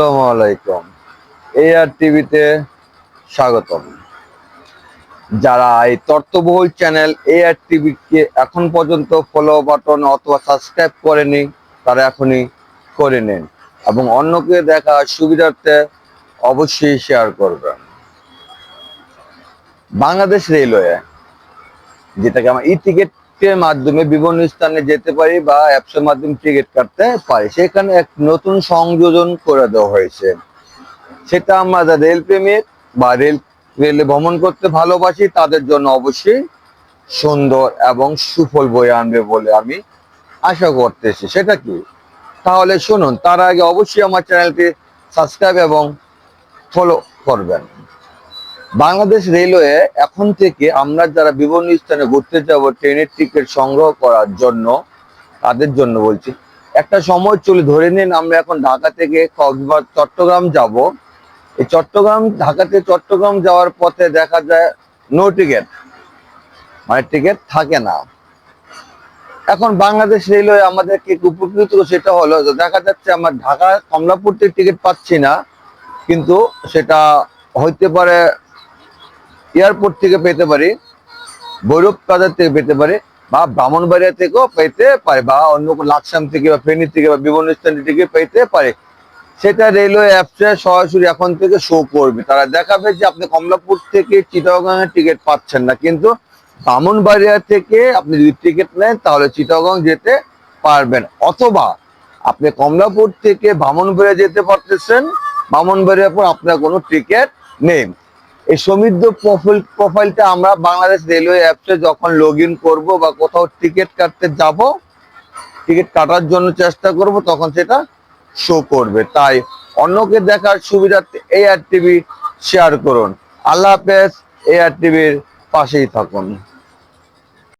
আসসালামু আলাইকুম। এ আর টিভিতে স্বাগতম। যারা এই তর্তবহুল চ্যানেল এ আর টিভিকে এখন পর্যন্ত ফলো বাটন অথবা সাবস্ক্রাইব করেনি, তারা এখনই করে নিন এবং অন্যকে দেখা সুবিধার্থে অবশ্যই শেয়ার করবেন। বাংলাদেশ রেলওয়ে যেটাকে আমরা ই টিকিটের মাধ্যমে বিভিন্ন স্থানে যেতে পারি বা অ্যাপসের মাধ্যমে টিকিট কাটতে পারি। সেখানে এক নতুন সংযোজন করে দেওয়া হয়েছে। সেটা আমরা রেল প্রেমিক বা রেল রেলে ভ্রমণ করতে ভালোবাসি, তাদের জন্য অবশ্যই সুন্দর এবং সুফল বয়ে আনবে বলে আমি আশা করতেছি। সেটা কি? তাহলে শুনুন, তার আগে অবশ্যই আমার চ্যানেলটি সাবস্ক্রাইব এবং ফলো করবেন। বাংলাদেশ রেলওয়ে এখন থেকে আমরা যারা বিভিন্ন স্থানে ঘুরতে যাব, ট্রেনের টিকিট সংগ্রহ করার জন্য, তাদের জন্য বলছি। একটা সময় চলে, ধরে নিন আমরা এখন ঢাকা থেকে কক্সবাজার, চট্টগ্রাম যাব। এই চট্টগ্রাম, ঢাকা থেকে চট্টগ্রাম যাওয়ার পথে দেখা যায় নো টিকিট মানে টিকিট থাকে না। এখন বাংলাদেশ রেলওয়ে আমাদেরকে উপকৃত সেটা হলো দেখা যাচ্ছে আমার ঢাকা কমলাপুর থেকে টিকিট পাচ্ছি না, কিন্তু সেটা হইতে পারে এয়ারপোর্ট থেকে পেতে পারি, ভৈরব থেকে পেতে পারি, বা ব্রাহ্মণবাড়িয়া থেকেও পেতে পারে, বা অন্য কোনো লাকসাম থেকে বা ফেনী থেকে বা বিভিন্ন স্থান থেকে পেতে পারে। সেটা রেলওয়ে অ্যাপসে সরাসরি এখন থেকে শো করবে। তারা দেখাবে যে আপনি কমলাপুর থেকে চিটাগাং এর টিকিট পাচ্ছেন না, কিন্তু ব্রাহ্মণবাড়িয়া থেকে আপনি যদি টিকিট নেন, তাহলে চিটাগাং যেতে পারবেন। অথবা আপনি কমলাপুর থেকে ব্রাহ্মণবাড়িয়া যেতে পারতেছেন, ব্রাহ্মণবাড়িয়ার পর আপনার কোনো টিকিট নেই। এই সমৃদ্ধ প্রোফাইল প্রোফাইলটা আমরা বাংলাদেশ রেলওয়ে অ্যাপসে যখন লগ ইন করব বা কোথাও টিকিট কাটতে যাব টিকিট কাটার জন্য চেষ্টা করব, তখন সেটা শো করবে। তাই অন্যকে দেখার সুবিধার্থে এই আর টিভি শেয়ার করুন। আল্লাহ হাফেজ এআর আর টিভির পাশেই থাকুন।